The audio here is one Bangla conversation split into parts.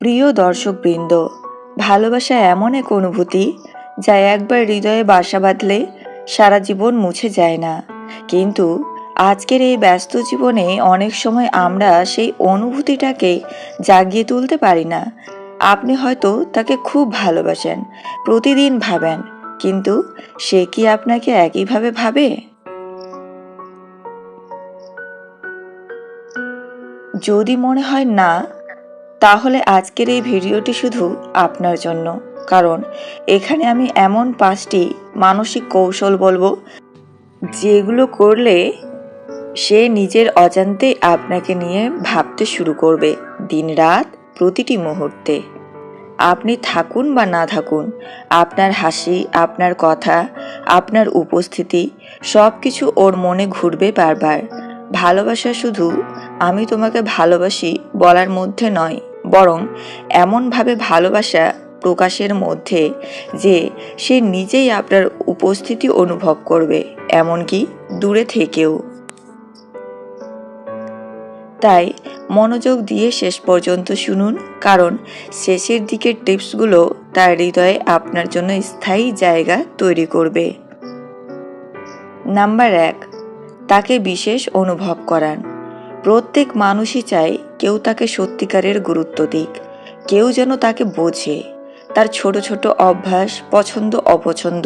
প্রিয় দর্শকবৃন্দ, ভালোবাসা এমন এক অনুভূতি যা একবার হৃদয়ে বাসা বাঁধলে সারা জীবন মুছে যায় না। কিন্তু আজকের এই ব্যস্ত জীবনে অনেক সময় আমরা সেই অনুভূতিটাকে জাগিয়ে তুলতে পারি না। আপনি হয়তো তাকে খুব ভালোবাসেন, প্রতিদিন ভাবেন, কিন্তু সে কি আপনাকে একইভাবে ভাবে? যদি মনে হয় না তাহলে আজকের এই ভিডিওটি শুধু আপনার জন্য। কারণ এখানে আমি এমন পাঁচটি মানসিক কৌশল বলব, যেগুলো করলে সে নিজের অজান্তে আপনাকে নিয়ে ভাবতে শুরু করবে দিনরাত প্রতিটি মুহূর্তে। আপনি থাকুন বা না থাকুন, আপনার হাসি, আপনার কথা, আপনার উপস্থিতি সব কিছু ওর মনে ঘুরবে বারবার। ভালোবাসা শুধু আমি তোমাকে ভালোবাসি বলার মধ্যে নয় বরং এমনভাবে ভালোবাসা প্রকাশের মধ্যে যে সে নিজেই আপনার উপস্থিতি অনুভব করবে, এমনকি দূরে থেকেও। তাই মনোযোগ দিয়ে শেষ পর্যন্ত শুনুন, কারণ শেষের দিকের টিপসগুলো তার হৃদয়ে আপনার জন্য স্থায়ী জায়গা তৈরি করবে। নাম্বার এক, তাকে বিশেষ অনুভব করান। প্রত্যেক মানুষই চায় কেউ তাকে সত্যিকারের গুরুত্ব দিক, কেউ যেন তাকে বোঝে। তার ছোট ছোট অভ্যাস, পছন্দ, অপছন্দ,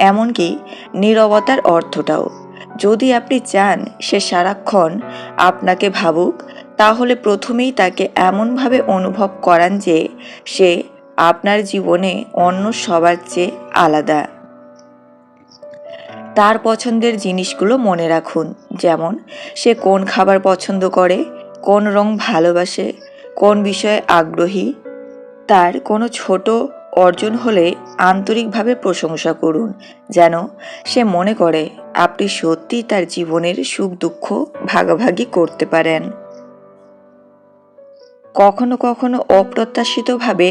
এমনকি নীরবতার অর্থটাও। যদি আপনি চান সে সারাক্ষণ আপনাকে ভাবুক, তাহলে প্রথমেই তাকে এমনভাবে অনুভব করান যে সে আপনার জীবনে অন্য সবার চেয়ে আলাদা। তার পছন্দের জিনিসগুলো মনে রাখুন, যেমন সে কোন খাবার পছন্দ করে কোন রং ভালোবাসে, কোন বিষয়ে আগ্রহী, তার কোনো ছোট অর্জন হলে আন্তরিকভাবে প্রশংসা করুন, যেন সে মনে করে আপনি সত্যি তার জীবনের সুখ দুঃখ ভাগাভাগি করতে পারেন। কখনো কখনো অপ্রত্যাশিতভাবে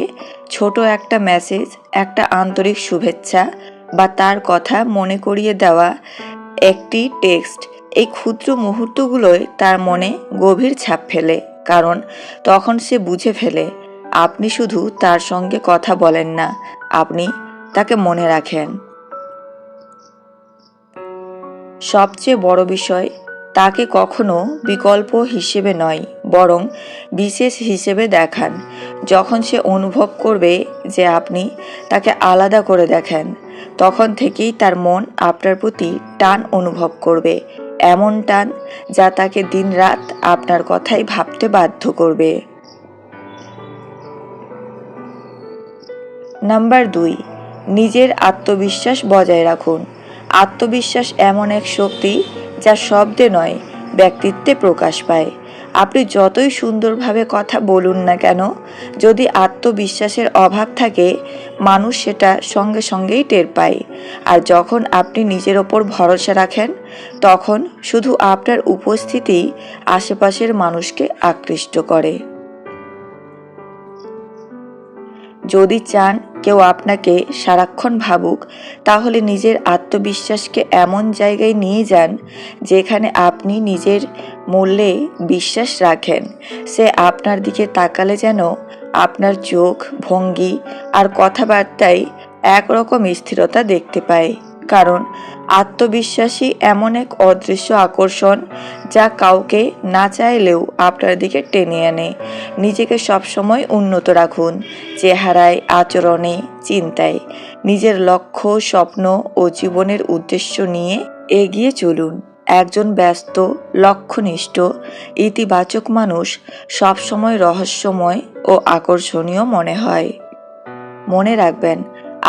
ছোট একটা মেসেজ একটা আন্তরিক শুভেচ্ছা বা তার কথা মনে করিয়ে দেওয়া একটি টেক্সট এই ক্ষুদ্র মুহূর্তগুলোয় তার মনে গভীর ছাপ ফেলে, কারণ তখন সে বুঝে ফেলে, আপনি শুধু তার সঙ্গে কথা বলেন না, আপনি তাকে মনে রাখেন। সবচেয়ে বড় বিষয়, তাকে কখনো বিকল্প হিসেবে নয়, বরং বিশেষ হিসেবে দেখান। যখন সে অনুভব করবে যে আপনি তাকে আলাদা করে দেখেন, তখন থেকেই তার মন আপনার প্রতি টান অনুভব করবে। এমন টান যা তাকে দিনরাত আপনার কথাই ভাবতে বাধ্য করবে। নাম্বার দুই, নিজের আত্মবিশ্বাস বজায় রাখুন। আত্মবিশ্বাস এমন এক শক্তি যা শব্দে নয়, ব্যক্তিত্বে প্রকাশ পায়। আপনি যতই সুন্দরভাবে কথা বলুন না কেন, যদি আত্মবিশ্বাসের অভাব থাকে মানুষ সেটা সঙ্গে সঙ্গেই টের পায়। আর যখন আপনি নিজের ওপর ভরসা রাখেন, তখন শুধু আপনার উপস্থিতি আশেপাশের মানুষকে আকৃষ্ট করে। যদি চান কেউ আপনাকে সারাক্ষণ ভাবুক, তাহলে নিজের আত্মবিশ্বাসকে এমন জায়গায় নিয়ে যান যেখানে আপনি নিজের মূল্যে বিশ্বাস রাখেন। সে আপনার দিকে তাকালে যেন আপনার চোখ, ভঙ্গি আর কথাবার্তায় একরকম স্থিরতা দেখতে পায়। কারণ আত্মবিশ্বাসী এমন এক অদৃশ্য আকর্ষণ যা কাউকে না চাইলেও আপনার দিকে টেনে আনে। নিজেকে সবসময় উন্নত রাখুন, চেহারায়, আচরণে, চিন্তায়। নিজের লক্ষ্য, স্বপ্ন ও জীবনের উদ্দেশ্য নিয়ে এগিয়ে চলুন। একজন ব্যস্ত, লক্ষ্যনিষ্ঠ, ইতিবাচক মানুষ সবসময় রহস্যময় ও আকর্ষণীয় মনে হয়। মনে রাখবেন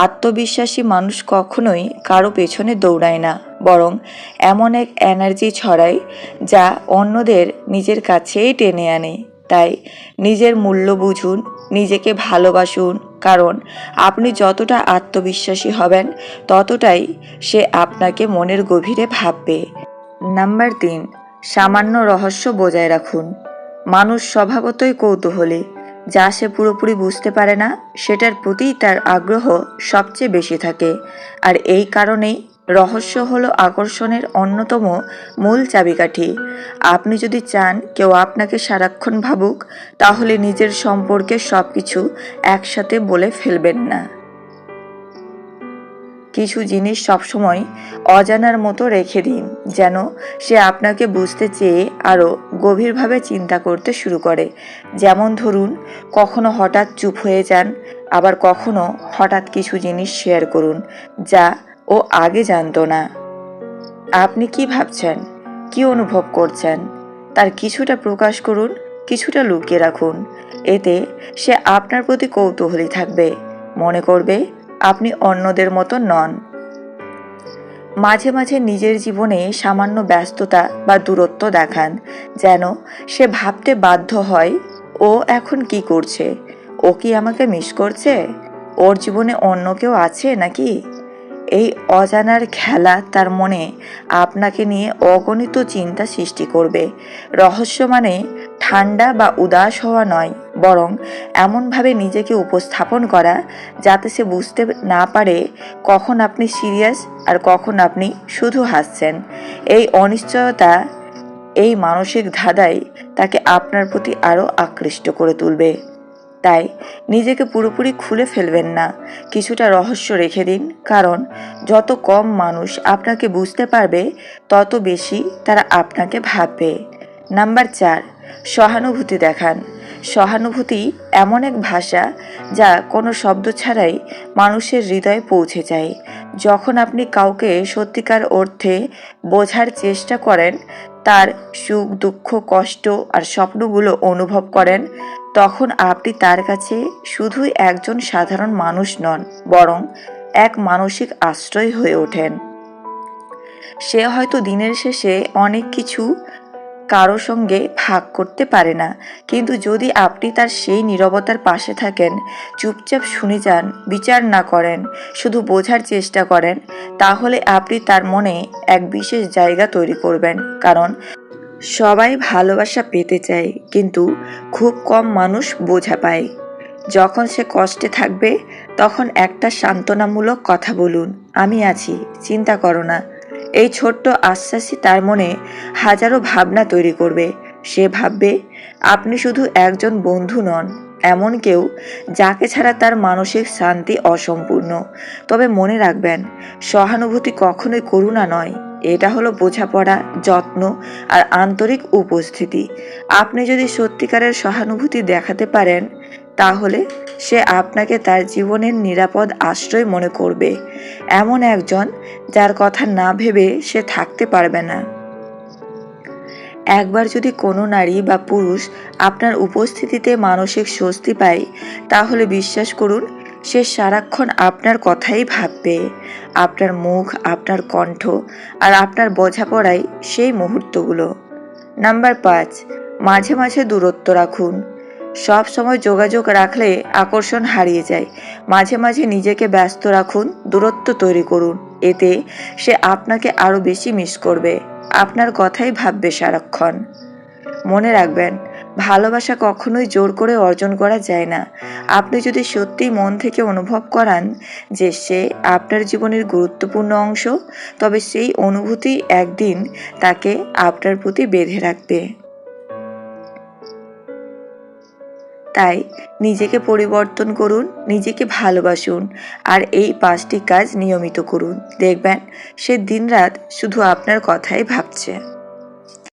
আত্মবিশ্বাসী মানুষ কখনোই কারও পেছনে দৌড়ায় না, বরং এমন এক এনার্জি ছড়ায় যা অন্যদের নিজের কাছেই টেনে আনে। তাই নিজের মূল্য বুঝুন, নিজেকে ভালোবাসুন, কারণ আপনি যতটা আত্মবিশ্বাসী হবেন, ততটাই সে আপনাকে মনের গভীরে ভাববে। নাম্বার তিন, সামান্য রহস্য বজায় রাখুন। মানুষ স্বভাবতই কৌতূহলী। যা সে পুরোপুরি বুঝতে পারে না, সেটার প্রতি তার আগ্রহ সবচেয়ে বেশি থাকে। আর এই কারণেই রহস্য হলো আকর্ষণের অন্যতম মূল চাবিকাঠি। আপনি যদি চান কেউ আপনাকে সারাক্ষণ ভাবুক, তাহলে নিজের সম্পর্কে সব কিছু একসাথে বলে ফেলবেন না। কিছু জিনিস সবসময় অজানার মতো রেখে দিন, যেন সে আপনাকে বুঝতে চেয়ে আরও গভীরভাবে চিন্তা করতে শুরু করে। যেমন ধরুন, কখনো হঠাৎ চুপ হয়ে যান, আবার কখনো হঠাৎ কিছু জিনিস শেয়ার করুন, যা ও আগে জানতো না। আপনি কি ভাবছেন? কি অনুভব করছেন? তার কিছুটা প্রকাশ করুন, কিছুটা লুকিয়ে রাখুন। এতে সে আপনার প্রতি কৌতূহলী থাকবে। মনে করবে আপনি অন্যদের মতো নন। মাঝে মাঝে নিজের জীবনে সামান্য ব্যস্ততা বা দূরত্ব দেখান, যেন সে ভাবতে বাধ্য হয়, ও এখন কি করছে? ও কি আমাকে মিস করছে? ওর জীবনে অন্য কেউ আছে নাকি? এই অজানার খেলা তার মনে আপনাকে নিয়ে অগণিত চিন্তা সৃষ্টি করবে। রহস্য মানে ঠান্ডা বা উদাস হওয়া নয়, বরং এমনভাবে নিজেকে উপস্থাপন করা যাতে সে বুঝতে না পারে কখন আপনি সিরিয়াস আর কখন আপনি শুধু হাসছেন। এই অনিশ্চয়তা এই মানসিক ধাঁধাই তাকে আপনার প্রতি আরও আকৃষ্ট করে তুলবে। তাই নিজেকে পুরোপুরি খুলে ফেলবেন না। কিছুটা রহস্য রেখে দিন, কারণ যত কম মানুষ আপনাকে বুঝতে পারবে, তত বেশি তারা আপনাকে ভাববে। নাম্বার চার, সহানুভূতি দেখান। সহানুভূতি এমন এক ভাষা যা কোনো শব্দ ছাড়াই মানুষের হৃদয়ে পৌঁছে যায়। যখন আপনি কাউকে সত্যিকার অর্থে বোঝার চেষ্টা করেন তার সুখ, দুঃখ, কষ্ট আর স্বপ্নগুলো অনুভব করেন, তখন আপনি তার কাছে শুধুই একজন সাধারণ মানুষ নন, বরং এক মানসিক আশ্রয় হয়ে ওঠেন। সে হয়তো দিনের শেষে অনেক কিছু কারও সঙ্গে ভাগ করতে পারে না। কিন্তু যদি আপনি তার সেই নীরবতার পাশে থাকেন, চুপচাপ শুনে যান, বিচার না করেন, শুধু বোঝার চেষ্টা করেন, তাহলে আপনি তার মনে এক বিশেষ জায়গা তৈরি করবেন। কারণ সবাই ভালোবাসা পেতে চায়, কিন্তু খুব কম মানুষ বোঝা পায়। যখন সে কষ্টে থাকবে, তখন একটা সান্ত্বনামূলক কথা বলুন, আমি আছি, চিন্তা করো না। এই ছোট্ট আশ্বাসই তার মনে হাজারো ভাবনা তৈরি করবে। সে ভাববে, আপনি শুধু একজন বন্ধু নন, এমন কেউ যাকে ছাড়া তার মানসিক শান্তি অসম্পূর্ণ। তবে মনে রাখবেন, সহানুভূতি কখনোই করুণা নয়। এটা হলো বোঝাপড়া, যত্ন আর আন্তরিক উপস্থিতি। আপনি যদি সত্যিকারের সহানুভূতি দেখাতে পারেন তাহলে সে আপনাকে তার জীবনের নিরাপদ আশ্রয় মনে করবে। এমন একজন যার কথা না ভেবে সে থাকতে পারবে না। একবার যদি কোনো নারী বা পুরুষ আপনার উপস্থিতিতে মানসিক স্বস্তি পায়, তাহলে বিশ্বাস করুন, সে সারাক্ষণ আপনার কথাই ভাববে। আপনার মুখ, আপনার কণ্ঠ আর আপনার বোঝাপড়াই সেই মুহূর্তগুলো। নাম্বার পাঁচ, মাঝে মাঝে দূরত্ব রাখুন। সব সময় যোগাযোগ রাখলে আকর্ষণ হারিয়ে যায়। মাঝে মাঝে নিজেকে ব্যস্ত রাখুন, দূরত্ব তৈরি করুন। এতে সে আপনাকে আরও বেশি মিস করবে। আপনার কথাই ভাববে সারাক্ষণ। মনে রাখবেন, ভালোবাসা কখনোই জোর করে অর্জন করা যায় না। আপনি যদি সত্যিই মন থেকে অনুভব করান যে সে আপনার জীবনের গুরুত্বপূর্ণ অংশ, তবে সেই অনুভূতি একদিন তাকে আপনার প্রতি বেঁধে রাখবে। তাই নিজেকে পরিবর্তন করুন, নিজেকে ভালোবাসুন আর এই পাঁচটি কাজ নিয়মিত করুন। দেখবেন সে দিনরাত শুধু আপনার কথাই ভাবছে।